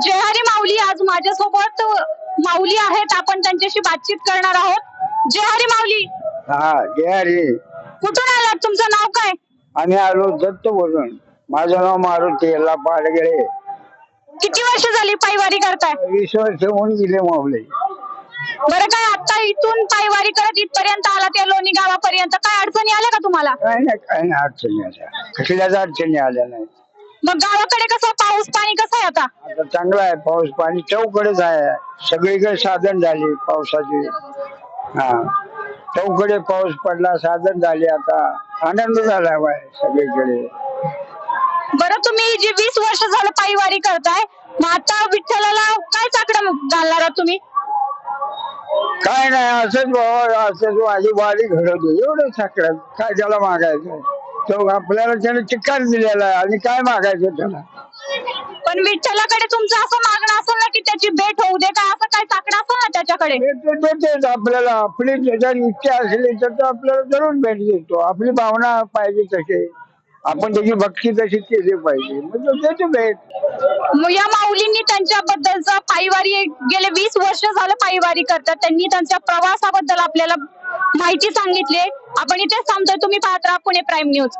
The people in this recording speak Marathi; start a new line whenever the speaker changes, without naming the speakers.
माझ्यासोबत माऊली आहेत. आपण त्यांच्याशी बातचीत करणार आहोत. जे हरी माऊली.
हा जय हरी
कुठून आलात? तुमचं नाव काय?
आम्ही आलो दत्त बोलून माझं नाव मारुती याला पाडगळे.
किती वर्ष झाली पायवारी करताय?
वीस वर्ष होऊन गेले माऊले.
बरं काय आता इथून पायवारी करत इथपर्यंत आलात या लोणी गावापर्यंत? काय अडचणी आल्या का तुम्हाला?
काय नाही काय नाही अडचणी आल्या. कसल्याच अडचणी आल्या नाही
मग गावाकडे कसं पाऊस पाणी
चांगला आहे पाऊस. पाणी चौकडेच आहे सगळीकडे साधन झाली पावसाची. हा. चौकडे पाऊस पडला साधन झाले आता. आनंद झाला बाय सगळीकडे.
बरं तुम्ही जी वीस वर्ष झालं पायवारी करताय मग आता विठ्ठलाला काय चाकडं घालणार आहात तुम्ही?
काय नाही असंच बाबा असंच माझी वाडी घडवते एवढं साखर काय त्याला मागायचं? तो आपल्याला त्याने चिक्कार दिलेला आहे. आणि काय मागायचं त्याला?
पण विठ्ठलाकडे तुमचं असं मागणं असेल ना की त्याची भेट होऊ दे काय असं काय चाकडं असेल ना त्याच्याकडे?
आपल्याला आपली जर इच्छा असली तर तो आपल्याला जरूर भेट देतो. आपली भावना पाहिजे तशी. आपण त्याची भक्ती तशी केली पाहिजे. मग तो देतो भेट.
मग या माऊलींनी त्यांच्याबद्दलचा पायवारी गेले वीस वर्ष झालं पायवारी करतात. त्यांनी त्यांच्या प्रवासाबद्दल आपल्याला माहिती सांगितली. आपण इथेच थांबतोय. तुम्ही पाहत राहा पुणे प्राईम न्यूज.